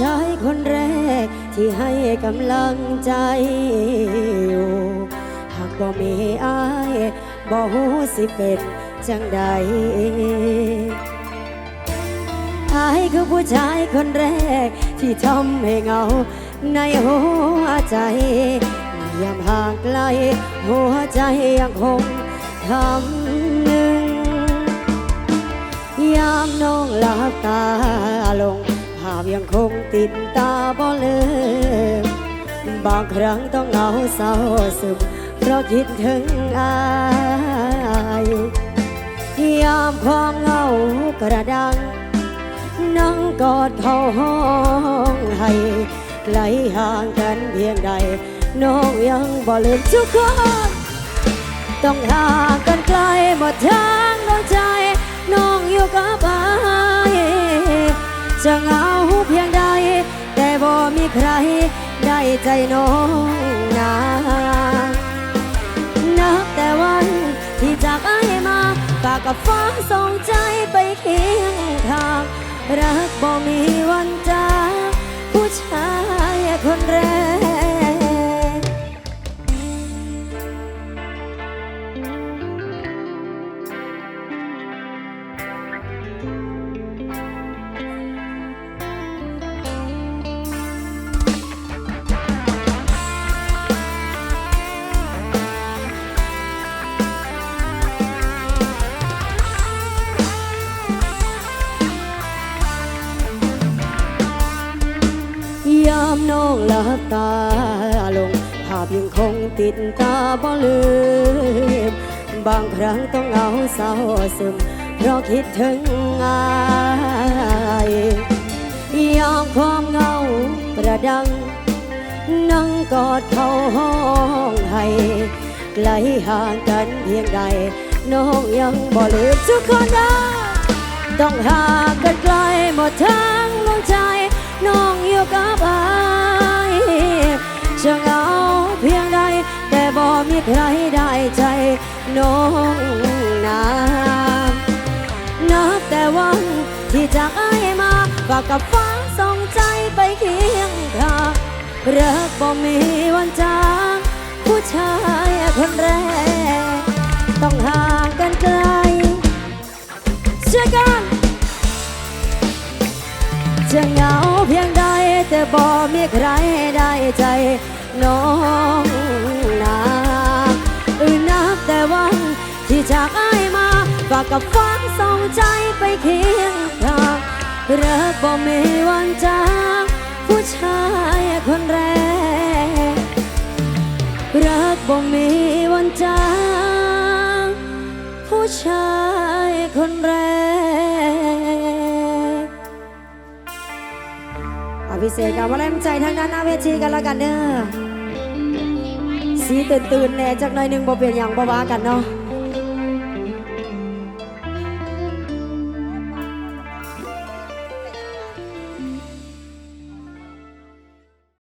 ชายคนแรกที่ให้กำลังใจอยู่หากบ่มีอายบ่ฮู้สิเป็นจังใดอายคือผู้ชายคนแรกที่ทำให้เงาในหัวใจยามห่างไกล หัวใจยังคงทำหนึ่งยามน้องหลับตาลงาพยังคงติดตาบ่ลืมบางครั้งต้องเหงาเศร้าซึมเพราะคิดถึงอายยามความเหงากระดัง นั่งกอดเข้าห้องให้ไกลห่างกันเพียงใด น้องยังบ่ลืมทุกคน ต้องห่างกันไกลหมดทาง ใครได้ใจน้องนานับแต่วันที่จากไอ้มาฝากกับฟ้าส่งใจไปเคียงทาง รักบ่มีวันจาก น้องหลับตาลง ภาพยังคงติดตาบ่ลืม บางครั้งต้องเอาเศร้าซึม เพราะคิดถึงอายยามความเงาประดัง นั่งกอดเขาห้องให้ไกลห่างกันเพียงใด น้องยังบ่ลืมทุกคนนะต้องหากันไกลหมดทั้งีใครได้ใจน้องนานับแต่วันที่จากอายมาฝากกับฟ้าส่งใจไปเคียงข้างรักบ่มีวันจางผู้ชายคนแรก ต้องห่างกันไกลเชื่อกันจะเหงาเพียงใดแต่บ่มีใครได้ใจน้อง จากอ้ายมาฝากกับฟ้าส่งใจไปเคียงข้างรักบ่มีวันจางผู้ชายคนแรก รักบ่มีวันจางผู้ชายคนแรกอภิเษกกับว่าแรงใจทางด้านหน้าเวทีกันแล้วกันเด้อสีตื่นตื่นๆแหน่จากหน่อยหนึ่งบ่เปลี่ยนอย่างบ่ว่ากันเนาะ